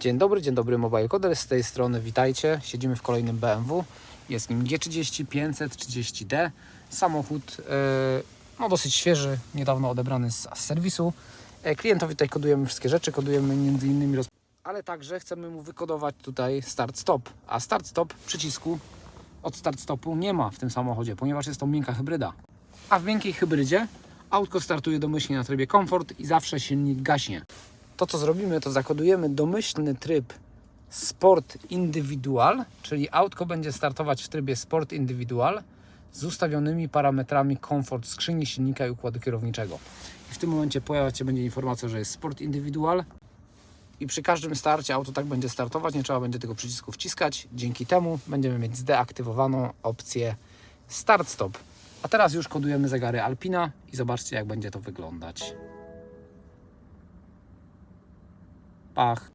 Dzień dobry, dzień dobry Mobile Coder, z tej strony witajcie. Siedzimy w kolejnym BMW. Jest nim G30 530D. Samochód e, no, dosyć świeży, niedawno odebrany z, serwisu. E, klientowi tutaj kodujemy wszystkie rzeczy, kodujemy innymi roz... ale także chcemy mu wykodować tutaj start stop. A start stop przycisku od start stopu nie ma w tym samochodzie, ponieważ jest to miękka hybryda. A w miękkiej hybrydzie autko startuje domyślnie na trybie komfort i zawsze silnik gaśnie. To co zrobimy, to zakodujemy domyślny tryb Sport Individual, czyli autko będzie startować w trybie Sport Individual z ustawionymi parametrami komfort skrzyni, silnika i układu kierowniczego. I w tym momencie pojawiać się będzie informacja, że jest Sport Individual i przy każdym starcie auto tak będzie startować, nie trzeba będzie tego przycisku wciskać. Dzięki temu będziemy mieć zdeaktywowaną opcję Start Stop. A teraz już kodujemy zegary Alpina i zobaczcie jak będzie to wyglądać. 8.